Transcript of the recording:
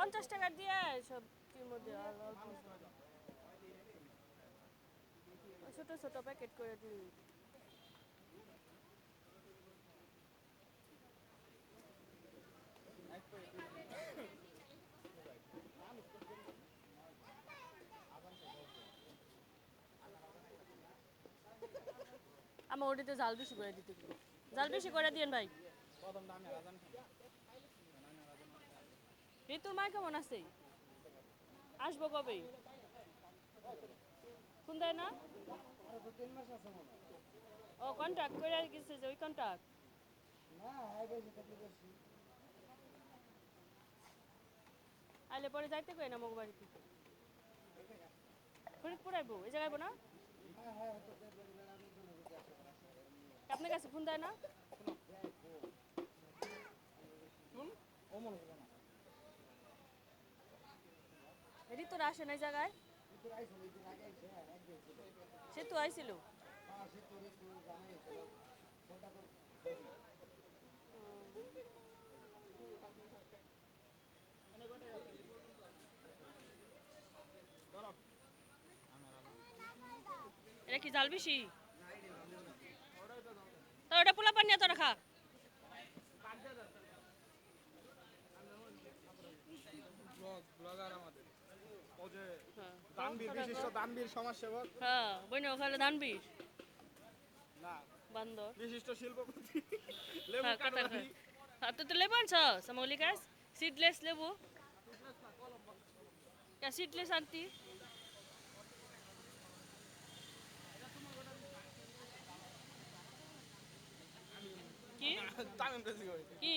পঞ্চাশ টাকা দিয়ে সব মধ্যে ছোট ছোট প্যাকেট করে দিই। আমার ওটিতে জাল বেশি করে দিতে জাল বেশি করে দিয়েন ভাই। ঋতুর মা কেমন আছে? আসব কবে? কোন দেয় না? ও কন্ট্যাক্ট করে গেছে যে ওই কন্ট্যাক্ট আইলে পরে যাইতে কই না মগ বাড়িতে ফরিদপুর আইবো? এই জায়গায় না? আপনার কাছে ফোন দেয় না। ঋতুর আসে না জায়গায়? সে তো আইছিল। এটা কি জাল বেশি? তো ওটা পোলা পানি তো রাখা। ব্লগ ব্লগার আমাদের। ও যে হ্যাঁ। দানবীর বিশিষ্ট দানবীর সমাজসেবক। হ্যাঁ বইনে ওখানে ধান বিষ না। বান্দর। বিশিষ্ট শিল্পপতি। লেবু হ্যাঁ কথা হ্যাঁ তো তো লেবু আনছ সামৌলিকাস সিডলেস লেবু। সিডলেস আনতি? কি?